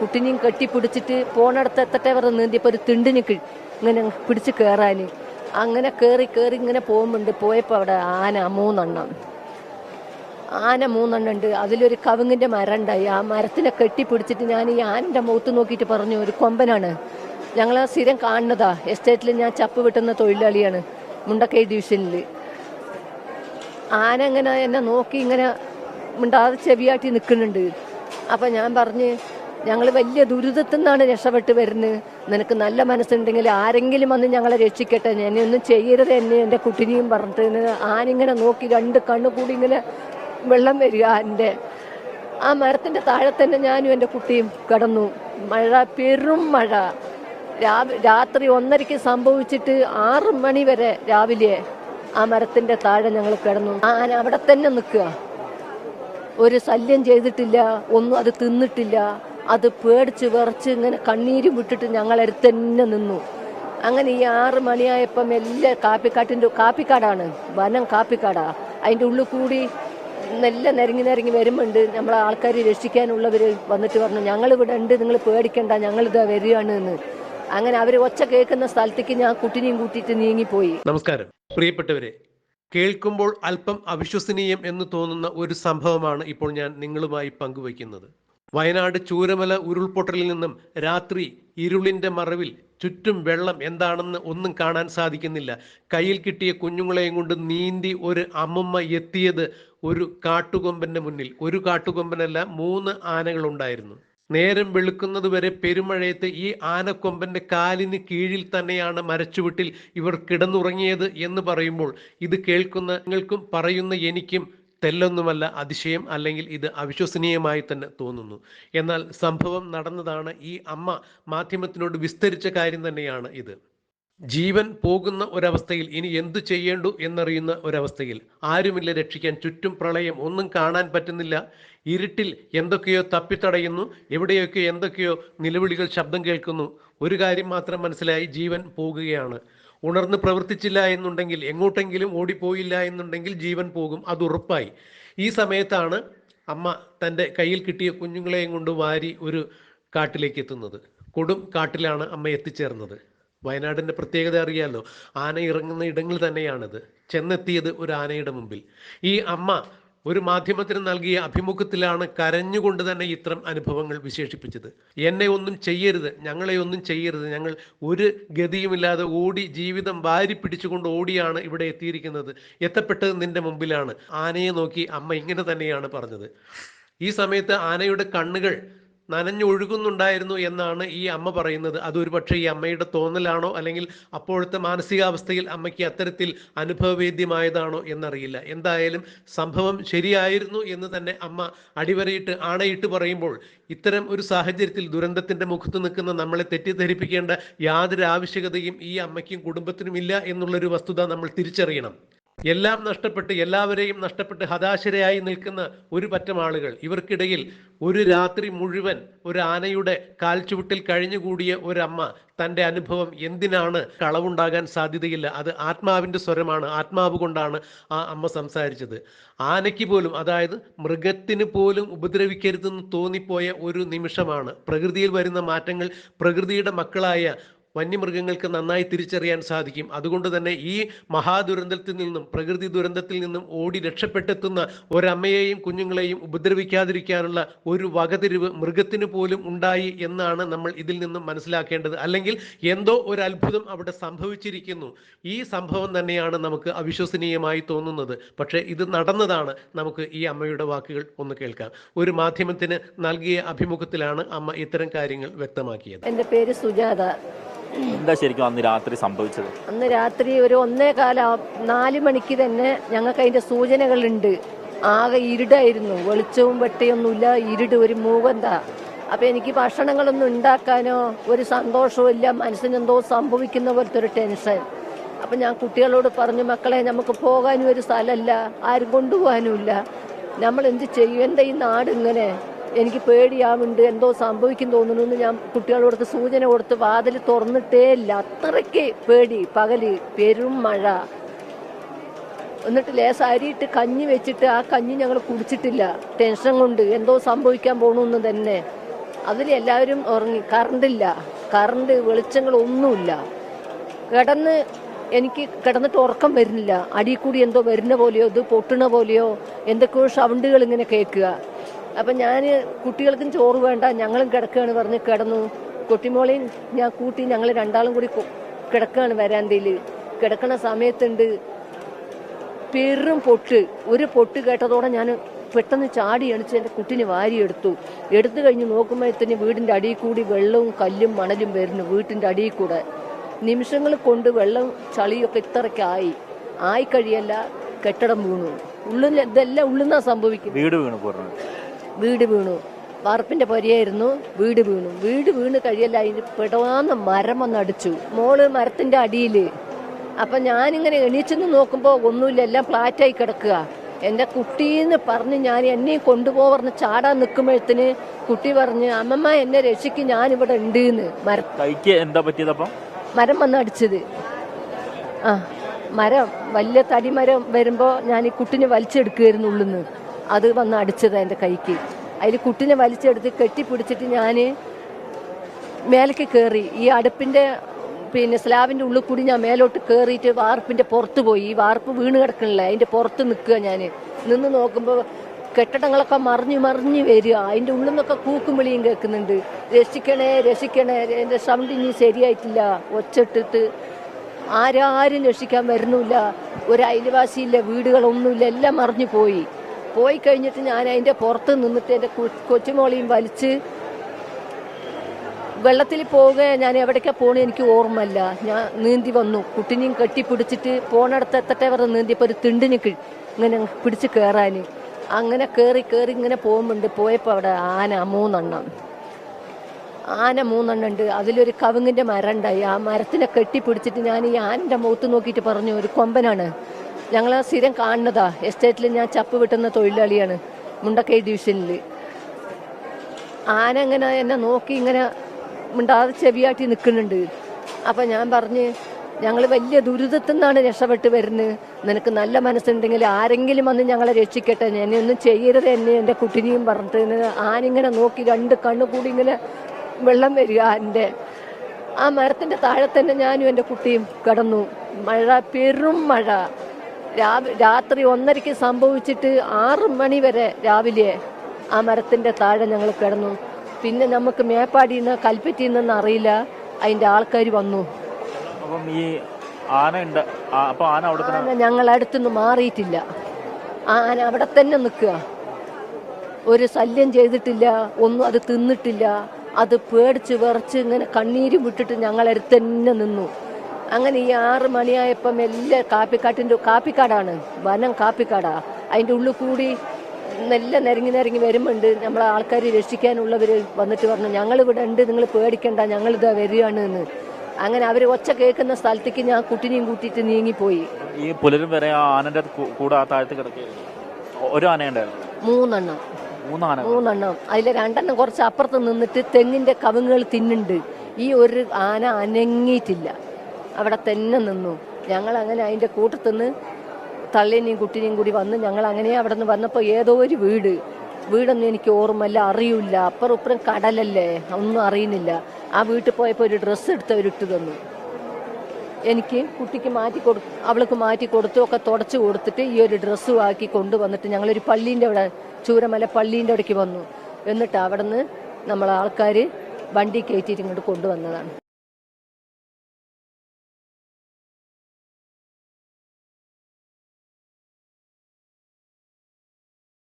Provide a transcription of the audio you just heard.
കുട്ടിനെയും കെട്ടിപ്പിടിച്ചിട്ട് പോണടത്ത് എത്തട്ടെ വരെ നീന്തിയപ്പോൾ ഒരു തിണ്ടിന് ഇങ്ങനെ പിടിച്ച് കയറാൻ അങ്ങനെ കയറി കയറി ഇങ്ങനെ പോകുമ്പോണ്ട് പോയപ്പോൾ അവിടെ ആന മൂന്നെണ്ണം. ആന മൂന്നെണ്ണം ഉണ്ട് അതിലൊരു കവുങ്ങിന്റെ മരം ഉണ്ടായി ആ മരത്തിനെ കെട്ടിപ്പിടിച്ചിട്ട് ഞാൻ ഈ ആനന്റെ മുഖത്ത് നോക്കിയിട്ട് പറഞ്ഞു ഒരു കൊമ്പനാണ്. ഞങ്ങൾ സ്ഥിരം കാണുന്നതാ. എസ്റ്റേറ്റിൽ ഞാൻ ചപ്പ് വിട്ടുന്ന തൊഴിലാളിയാണ്. മുണ്ടക്കൈ ഡിവിഷനിൽ ആന ഇങ്ങനെ എന്നെ നോക്കി ഇങ്ങനെ മിണ്ടാതെ ചെവിയാട്ടി നിൽക്കുന്നുണ്ട് അപ്പം ഞാൻ പറഞ്ഞ് ഞങ്ങൾ വലിയ ദുരിതത്തിൽ നിന്നാണ് രക്ഷപ്പെട്ട് വരുന്നത്. നിനക്ക് നല്ല മനസ്സുണ്ടെങ്കിൽ ആരെങ്കിലും വന്ന് ഞങ്ങളെ രക്ഷിക്കട്ടെ. എന്നെ ഒന്നും ചെയ്യരുത് എന്നെ എന്റെ കുട്ടിനെയും പറഞ്ഞിട്ട് ആനിങ്ങനെ നോക്കി രണ്ട് കണ്ണു കൂടി ഇങ്ങനെ വെള്ളം വരിക എന്റെ. ആ മരത്തിന്റെ താഴെ തന്നെ ഞാനും എന്റെ കുട്ടിയും കിടന്നു. മഴ പെരും മഴ. രാത്രി ഒന്നരയ്ക്ക് സംഭവിച്ചിട്ട് ആറ് മണി വരെ രാവിലെ ആ മരത്തിന്റെ താഴെ ഞങ്ങൾ കിടന്നു. ആന അവിടെ തന്നെ നിൽക്കുക. ഒരു ശല്യം ചെയ്തിട്ടില്ല ഒന്നും അത് തിന്നിട്ടില്ല. അത് പേടിച്ച് വിറച്ച് ഇങ്ങനെ കണ്ണീര് വിട്ടിട്ട് ഞങ്ങളടുത്ത് തന്നെ നിന്നു. അങ്ങനെ ഈ ആറ് മണിയായപ്പം എല്ലാ കാപ്പിക്കാട്ടിന്റെ കാപ്പിക്കാടാണ്. വനം കാപ്പിക്കാടാ. അതിന്റെ ഉള്ളിൽ കൂടി നല്ല നിരങ്ങി നിരങ്ങി വരുമ്പോണ്ട്. നമ്മളെ ആൾക്കാർ രക്ഷിക്കാനുള്ളവർ വന്നിട്ട് പറഞ്ഞു ഞങ്ങൾ ഇവിടെ ഉണ്ട് നിങ്ങൾ പേടിക്കണ്ട ഞങ്ങളിതാ വരികയാണ് എന്ന് അങ്ങനെ അവർ ഒച്ച കേൾക്കുന്ന സ്ഥലത്തേക്ക് ഞാൻ കുട്ടിനെയും കൂട്ടിയിട്ട് നീങ്ങിപ്പോയി. നമസ്കാരം. പ്രിയപ്പെട്ടവരെ കേൾക്കുമ്പോൾ അല്പം അവിശ്വസനീയം എന്ന് തോന്നുന്ന ഒരു സംഭവമാണ് ഇപ്പോൾ ഞാൻ നിങ്ങളുമായി പങ്കുവയ്ക്കുന്നത്. വയനാട് ചൂരമല ഉരുൾപൊട്ടലിൽ നിന്നും രാത്രി ഇരുളിന്റെ മറവിൽ ചുറ്റും വെള്ളം എന്താണെന്ന് ഒന്നും കാണാൻ സാധിക്കുന്നില്ല. കയ്യിൽ കിട്ടിയ കുഞ്ഞുങ്ങളെയും കൊണ്ട് നീന്തി ഒരു അമ്മമ്മ എത്തിയത് ഒരു കാട്ടുകൊമ്പന്റെ മുന്നിൽ. ഒരു കാട്ടുകൊമ്പനല്ല മൂന്ന് ആനകളുണ്ടായിരുന്നു നേരം വെളുക്കുന്നത് വരെ പെരുമഴയത്ത് ഈ ആനക്കൊമ്പന്റെ കാലിന് കീഴിൽ തന്നെയാണ് മരച്ചുവിട്ടിൽ ഇവർ കിടന്നുറങ്ങിയത് എന്ന് പറയുമ്പോൾ ഇത് കേൾക്കുന്ന നിങ്ങൾക്കും പറയുന്ന എനിക്കും തെല്ലൊന്നുമല്ല അതിശയം അല്ലെങ്കിൽ ഇത് അവിശ്വസനീയമായി തന്നെ തോന്നുന്നു. എന്നാൽ സംഭവം നടന്നതാണ് ഈ അമ്മ മാധ്യമത്തിനോട് വിസ്തരിച്ച കാര്യം തന്നെയാണ് ഇത്. ജീവൻ പോകുന്ന ഒരവസ്ഥയിൽ ഇനി എന്തു ചെയ്യേണ്ടു എന്നറിയുന്ന ഒരവസ്ഥയിൽ ആരുമില്ല രക്ഷിക്കാൻ ചുറ്റും പ്രളയം ഒന്നും കാണാൻ പറ്റുന്നില്ല. ഇരുട്ടിൽ എന്തൊക്കെയോ തപ്പിത്തടയുന്നു എവിടെയൊക്കെ എന്തൊക്കെയോ നിലവിളികൾ ശബ്ദം കേൾക്കുന്നു. ഒരു കാര്യം മാത്രം മനസ്സിലായി ജീവൻ പോകുകയാണ്. ഉണർന്ന് പ്രവർത്തിച്ചില്ല എന്നുണ്ടെങ്കിൽ എങ്ങോട്ടെങ്കിലും ഓടിപ്പോയില്ല എന്നുണ്ടെങ്കിൽ ജീവൻ പോകും. അത് ഉറപ്പായി. ഈ സമയത്താണ് അമ്മ തന്റെ കയ്യിൽ കിട്ടിയ കുഞ്ഞുങ്ങളെയും കൊണ്ട് വാരി ഒരു കാട്ടിലേക്ക് എത്തുന്നത്. കൊടും കാട്ടിലാണ് അമ്മ എത്തിച്ചേർന്നത്. വയനാടിന്റെ പ്രത്യേകത അറിയാമല്ലോ ആന ഇറങ്ങുന്ന ഇടങ്ങൾ തന്നെയാണിത്. ചെന്നെത്തിയത് ഒരു ആനയുടെ മുമ്പിൽ. ഈ അമ്മ ഒരു മാധ്യമത്തിന് നൽകിയ അഭിമുഖത്തിലാണ് കരഞ്ഞുകൊണ്ട് തന്നെ ഇത്തരം അനുഭവങ്ങൾ വിശേഷിപ്പിച്ചത്. എന്നെ ഒന്നും ചെയ്യരുത് ഞങ്ങളെ ഒന്നും ചെയ്യരുത്. ഞങ്ങൾ ഒരു ഗതിയുമില്ലാതെ ഓടി ജീവിതം വാരി പിടിച്ചുകൊണ്ട് ഓടിയാണ് ഇവിടെ എത്തിയിരിക്കുന്നത്. എത്തപ്പെട്ടത് നിന്റെ മുമ്പിലാണ്. ആനയെ നോക്കി അമ്മ ഇങ്ങനെ തന്നെയാണ് പറഞ്ഞത്. ഈ സമയത്ത് ആനയുടെ കണ്ണുകൾ നനഞ്ഞൊഴുകുന്നുണ്ടായിരുന്നു എന്നാണ് ഈ അമ്മ പറയുന്നത്. അതൊരു പക്ഷേ ഈ അമ്മയുടെ തോന്നലാണോ? അല്ലെങ്കിൽ അപ്പോഴത്തെ മാനസികാവസ്ഥയിൽ അമ്മയ്ക്ക് അത്തരത്തിൽ അനുഭവവേദ്യമായതാണോ എന്നറിയില്ല. എന്തായാലും സംഭവം ശരിയായിരുന്നു എന്ന് തന്നെ അമ്മ അടിവരയിട്ട് ആണയിട്ട് പറയുമ്പോൾ ഇത്തരം ഒരു സാഹചര്യത്തിൽ ദുരന്തത്തിന്റെ മുഖത്ത് നിൽക്കുന്ന നമ്മളെ തെറ്റിദ്ധരിപ്പിക്കേണ്ട യാതൊരു ആവശ്യകതയും ഈ അമ്മയ്ക്കും കുടുംബത്തിനും ഇല്ല എന്നുള്ളൊരു വസ്തുത നമ്മൾ തിരിച്ചറിയണം. എല്ലാം നഷ്ടപ്പെട്ട് എല്ലാവരെയും നഷ്ടപ്പെട്ട് ഹതാശരായി നിൽക്കുന്ന ഒരു പറ്റം ആളുകൾ ഇവർക്കിടയിൽ ഒരു രാത്രി മുഴുവൻ ഒരു ആനയുടെ കാൽച്ചുവട്ടിൽ കഴിഞ്ഞുകൂടിയ ഒരമ്മ തന്റെ അനുഭവം എന്തിനാണ് കളവുണ്ടാകാൻ സാധ്യതയില്ല? അത് ആത്മാവിന്റെ സ്വരമാണ് ആത്മാവ് കൊണ്ടാണ് ആ അമ്മ സംസാരിച്ചത്. ആനയ്ക്ക് പോലും അതായത് മൃഗത്തിന് പോലും ഉപദ്രവിക്കരുതെന്ന് തോന്നിപ്പോയ ഒരു നിമിഷമാണ്. പ്രകൃതിയിൽ വരുന്ന മാറ്റങ്ങൾ പ്രകൃതിയുടെ മക്കളായ വന്യമൃഗങ്ങൾക്ക് നന്നായി തിരിച്ചറിയാൻ സാധിക്കും. അതുകൊണ്ട് തന്നെ ഈ മഹാദുരന്തത്തിൽ നിന്നും പ്രകൃതി ദുരന്തത്തിൽ നിന്നും ഓടി രക്ഷപ്പെട്ടെത്തുന്ന ഒരമ്മയെയും കുഞ്ഞുങ്ങളെയും ഉപദ്രവിക്കാതിരിക്കാനുള്ള ഒരു വകതിരിവ് മൃഗത്തിന് പോലും ഉണ്ടായി എന്നാണ് നമ്മൾ ഇതിൽ നിന്നും മനസ്സിലാക്കേണ്ടത്. അല്ലെങ്കിൽ എന്തോ ഒരു അത്ഭുതം അവിടെ സംഭവിച്ചിരിക്കുന്നു. ഈ സംഭവം തന്നെയാണ് നമുക്ക് അവിശ്വസനീയമായി തോന്നുന്നത്. പക്ഷേ ഇത് നടന്നതാണ്. നമുക്ക് ഈ അമ്മയുടെ വാക്കുകൾ ഒന്ന് കേൾക്കാം. ഒരു മാധ്യമത്തിന് നൽകിയ അഭിമുഖത്തിലാണ് അമ്മ ഇത്തരം കാര്യങ്ങൾ വ്യക്തമാക്കിയത്. എന്റെ പേര് സുജാത. എന്താ ശരിക്കും അന്ന് രാത്രി സംഭവിച്ചത്? അന്ന് രാത്രി ഒരു ഒന്നേ കാല നാല് മണിക്ക് തന്നെ ഞങ്ങൾക്ക് അതിന്റെ സൂചനകളുണ്ട്. ആകെ ഇരുടായിരുന്നു. വെളിച്ചവും വെട്ടയൊന്നുമില്ല. ഇരുട് ഒരു മൂകന്ത അപ്പൊ എനിക്ക് ഭക്ഷണങ്ങളൊന്നും ഉണ്ടാക്കാനോ ഒരു സന്തോഷവും ഇല്ല. മനസ്സിനെന്തോ സംഭവിക്കുന്ന പോലത്തെ ഒരു ടെൻഷൻ. അപ്പൊ ഞാൻ കുട്ടികളോട് പറഞ്ഞു മക്കളെ നമുക്ക് പോകാനും ഒരു സ്ഥലമല്ല. ആരും കൊണ്ടുപോകാനും ഇല്ല. നമ്മൾ എന്ത് ചെയ്യും? എന്താ ഈ നാട് ഇങ്ങനെ? എനിക്ക് പേടിയാവുന്നുണ്ട്. എന്തോ സംഭവിക്കും തോന്നുന്നു എന്ന് ഞാൻ കുട്ടികളോടത്ത് സൂചന കൊടുത്ത് വാതിൽ തുറന്നിട്ടേ ഇല്ല. അത്രയ്ക്ക് പേടി പകൽ പെരും മഴ. എന്നിട്ട് ലേശം അരിയിട്ട് കഞ്ഞി വെച്ചിട്ട് ആ കഞ്ഞി ഞങ്ങൾ കുടിച്ചിട്ടില്ല. ടെൻഷൻ കൊണ്ട് എന്തോ സംഭവിക്കാൻ പോകണമെന്ന് തന്നെ. അതിൽ എല്ലാവരും ഉറങ്ങി. കറണ്ടില്ല കറണ്ട് വെളിച്ചങ്ങളൊന്നുമില്ല കിടന്ന് എനിക്ക് കിടന്നിട്ട് ഉറക്കം വരുന്നില്ല. അടിയിൽ കൂടി എന്തോ വരുന്ന പോലെയോ ഇത് പൊട്ടണ പോലെയോ എന്തൊക്കെയോ സൗണ്ടുകൾ ഇങ്ങനെ കേൾക്കുക. അപ്പം ഞാൻ കുട്ടികൾക്കും ചോറ് വേണ്ട ഞങ്ങളും കിടക്കുകയാണ് പറഞ്ഞ് കിടന്നു. കൊട്ടിമോളെയും ഞാൻ കൂട്ടി ഞങ്ങൾ രണ്ടാളും കൂടി കിടക്കുകയാണ് വരാന്തയിൽ കിടക്കണ സമയത്തുണ്ട്. പെരും പൊട്ട്. ഒരു പൊട്ട് കേട്ടതോടെ ഞാൻ പെട്ടെന്ന് ചാടി എണിച്ച് എന്റെ കുട്ടിനെ വാരിയെടുത്തു. എടുത്തു കഴിഞ്ഞ് നോക്കുമ്പോഴത്തേന് വീടിന്റെ അടിയിൽ കൂടി വെള്ളവും കല്ലും മണലും വരുന്നു വീട്ടിന്റെ അടിയിൽ കൂടെ. നിമിഷങ്ങൾ കൊണ്ട് വെള്ളം ചളിയൊക്കെ ഇത്രയ്ക്കായി ആയി. കഴിയല്ല കെട്ടിടം വീണു. ഉള്ളിൽ ഇതെല്ലാം ഉള്ളിൽ നിന്നാണ് സംഭവിക്കുന്നത്. വീട് വീണു വീട് വീണു. വാർപ്പിന്റെ പൊരയായിരുന്നു വീട് വീണു. വീട് വീണ് കഴിയല്ല അതിന് പെടാന്ന് മരം വന്നടിച്ചു മോൾ മരത്തിന്റെ അടിയിൽ. അപ്പൊ ഞാനിങ്ങനെ എണീച്ചെന്ന് നോക്കുമ്പോ ഒന്നുമില്ല എല്ലാം ഫ്ലാറ്റായി കിടക്കുക. എന്റെ കുട്ടീന്ന് പറഞ്ഞ് ഞാൻ എന്നെയും കൊണ്ടുപോകർന്ന് ചാടാൻ നിൽക്കുമ്പോഴത്തിന് കുട്ടി പറഞ്ഞ് അമ്മമ്മ എന്നെ രക്ഷിക്ക് ഞാനിവിടെ ഉണ്ട് എന്ന് മരം കൈക്ക് എന്താ പറ്റിയതപ്പം മരം വന്നടിച്ചത് ആ മരം വലിയ തടിമരം വരുമ്പോ ഞാൻ ഈ കുട്ടിനെ വലിച്ചെടുക്കുകയായിരുന്നു ഉള്ളിന്ന്. അത് വന്ന് അടിച്ചത് എന്റെ കൈക്ക്. അതിൽ കുട്ടിനെ വലിച്ചെടുത്ത് കെട്ടിപ്പിടിച്ചിട്ട് ഞാൻ മേലേക്ക് കയറി ഈ അടുപ്പിന്റെ പിന്നെ സ്ലാബിന്റെ ഉള്ളിൽ കൂടി ഞാൻ മേലോട്ട് കയറിയിട്ട് വാർപ്പിന്റെ പുറത്ത് പോയി. ഈ വാർപ്പ് വീണ് കിടക്കണില്ല. അതിന്റെ പുറത്ത് നിൽക്കുക ഞാൻ നിന്ന് നോക്കുമ്പോൾ കെട്ടിടങ്ങളൊക്കെ മറിഞ്ഞ് മറിഞ്ഞ് വരിക. അതിന്റെ ഉള്ളിൽ നിന്നൊക്കെ കൂക്കും വിളിയും കേൾക്കുന്നുണ്ട്. രക്ഷിക്കണേ രക്ഷിക്കണേ. എന്റെ സൗണ്ട് ഇനി ശരിയായിട്ടില്ല. ഒച്ചിട്ടിട്ട് ആരാരും രക്ഷിക്കാൻ വരുന്നില്ല. ഒരു അയൽവാസിയില്ല വീടുകളൊന്നുമില്ല. എല്ലാം മറിഞ്ഞു പോയി. പോയി കഴിഞ്ഞിട്ട് ഞാൻ അതിന്റെ പുറത്ത് നിന്നിട്ട് എന്റെ കൊച്ചുമോളിയും വലിച്ച് വെള്ളത്തിൽ പോവുക ഞാൻ എവിടേക്കാ പോണേ എനിക്ക് ഓർമ്മല്ല ഞാൻ നീന്തി വന്നു. കുട്ടിനെയും കെട്ടിപ്പിടിച്ചിട്ട് പോണടത്ത് എത്തട്ടെ വരെ നീന്തിയപ്പോൾ ഒരു തിണ്ടിന് ഇങ്ങനെ പിടിച്ച് കയറാൻ അങ്ങനെ കയറി കയറി ഇങ്ങനെ പോകുമ്പോണ്ട് പോയപ്പോൾ അവിടെ ആന മൂന്നെണ്ണം. ആന മൂന്നെണ്ണം ഉണ്ട്. അതിലൊരു കവുങ്ങിന്റെ മരം ഉണ്ടായി ആ മരത്തിനെ കെട്ടിപ്പിടിച്ചിട്ട് ഞാൻ ഈ ആനന്റെ മുഖത്ത് നോക്കിയിട്ട് പറഞ്ഞു ഒരു കൊമ്പനാണ്. ഞങ്ങൾ സ്ഥിരം കാണുന്നതാ. എസ്റ്റേറ്റിൽ ഞാൻ ചപ്പ് വിട്ടുന്ന തൊഴിലാളിയാണ്. മുണ്ടക്കൈ ഡിവിഷനിൽ ആന ഇങ്ങനെ എന്നെ നോക്കി ഇങ്ങനെ മിണ്ടാതെ ചെവിയാട്ടി നിൽക്കുന്നുണ്ട് അപ്പം ഞാൻ പറഞ്ഞ് ഞങ്ങൾ വലിയ ദുരിതത്തിൽ നിന്നാണ് രക്ഷപ്പെട്ട് വരുന്നത്. നിനക്ക് നല്ല മനസ്സുണ്ടെങ്കിൽ ആരെങ്കിലും വന്ന് ഞങ്ങളെ രക്ഷിക്കട്ടെ. എന്നെ ഒന്നും ചെയ്യരുത് എന്നെ എന്റെ കുട്ടിനെയും പറഞ്ഞിട്ട് ആനിങ്ങനെ നോക്കി രണ്ട് കണ്ണു കൂടി ഇങ്ങനെ വെള്ളം വരിക എന്റെ ആ മരത്തിന്റെ താഴെ തന്നെ ഞാനും എന്റെ കുട്ടിയും കിടന്നു. മഴ പെരും മഴ. രാത്രി ഒന്നരയ്ക്ക് സംഭവിച്ചിട്ട് ആറ് മണി വരെ രാവിലെ ആ മരത്തിന്റെ താഴെ ഞങ്ങൾ കിടന്നു. പിന്നെ നമുക്ക് മേപ്പാടിയിൽ നിന്ന് കൽപ്പറ്റി നിന്ന് അറിയില്ല. അതിന്റെ ആൾക്കാർ വന്നു. അപ്പം ഈ ആന അവിടെ ആന ഞങ്ങൾ അടുത്തുനിന്ന് മാറിയിട്ടില്ല. ആന അവിടെ തന്നെ നിൽക്കുക. ഒരു ശല്യം ചെയ്തിട്ടില്ല ഒന്നും അത് തിന്നിട്ടില്ല. അത് പേടിച്ച് വിറച്ച് ഇങ്ങനെ കണ്ണീരും വിട്ടിട്ട് ഞങ്ങളടുത്ത് തന്നെ നിന്നു. അങ്ങനെ ഈ ആറ് മണിയായപ്പം എല്ലാം കാപ്പിക്കാട്ടിന്റെ കാപ്പിക്കാടാണ്. വനം കാപ്പിക്കാടാ. അതിന്റെ ഉള്ളിൽ കൂടി നല്ല നിരങ്ങി നിരങ്ങി വരുമ്പോണ്ട്. നമ്മളെ ആൾക്കാർ രക്ഷിക്കാനുള്ളവർ വന്നിട്ട് പറഞ്ഞു ഞങ്ങൾ ഇവിടെ ഉണ്ട് നിങ്ങൾ പേടിക്കണ്ട ഞങ്ങളിതാ വരികയാണ് എന്ന് അങ്ങനെ അവർ ഒച്ച കേൾക്കുന്ന സ്ഥലത്തേക്ക് ഞാൻ കുട്ടിനെയും കൂട്ടിയിട്ട് നീങ്ങിപ്പോയി. ഈ പുലരും വരെ ആ ആനന്റെ കൂടെ ആ താഴത്ത് കിടക്കുകയായിരുന്നു ഒരു ആനയുണ്ടായിരുന്നു? മൂന്നെണ്ണം. മൂന്നെണ്ണം. അതിൽ രണ്ടെണ്ണം കുറച്ച് അപ്പുറത്ത് നിന്നിട്ട് തെങ്ങിന്റെ കവുങ്ങുകൾ തിന്നുണ്ട്. ഈ ഒരു ആന അനങ്ങിയിട്ടില്ല. അവിടെ തന്നെ നിന്നു. ഞങ്ങൾ അങ്ങനെ അതിന്റെ കൂട്ടത്തുനിന്ന് തള്ളിനെയും കുട്ടിനെയും കൂടി വന്ന് ഞങ്ങൾ അങ്ങനെ അവിടെ നിന്ന് വന്നപ്പോൾ ഏതോ ഒരു വീട്. വീടൊന്നും എനിക്ക് ഓർമ്മല്ല അറിയില്ല. അപ്പുറം ഇപ്പുറം കടലല്ലേ? ഒന്നും അറിയുന്നില്ല. ആ വീട്ടിൽ പോയപ്പോൾ ഒരു ഡ്രസ്സ് എടുത്ത് അവരിട്ട് തന്നു. എനിക്ക് കുട്ടിക്ക് മാറ്റി കൊടു അവൾക്ക് മാറ്റി കൊടുത്തു ഒക്കെ തുടച്ചു കൊടുത്തിട്ട് ഈ ഒരു ഡ്രസ്സും ആക്കി കൊണ്ടുവന്നിട്ട് ഞങ്ങളൊരു പള്ളീന്റെ അവിടെ ചൂരമല പള്ളീന്റെ അവിടേക്ക് വന്നു. എന്നിട്ട് അവിടെ നിന്ന് നമ്മളെ ആൾക്കാർ വണ്ടി കയറ്റിയിട്ട് ഇങ്ങോട്ട് കൊണ്ടുവന്നതാണ്.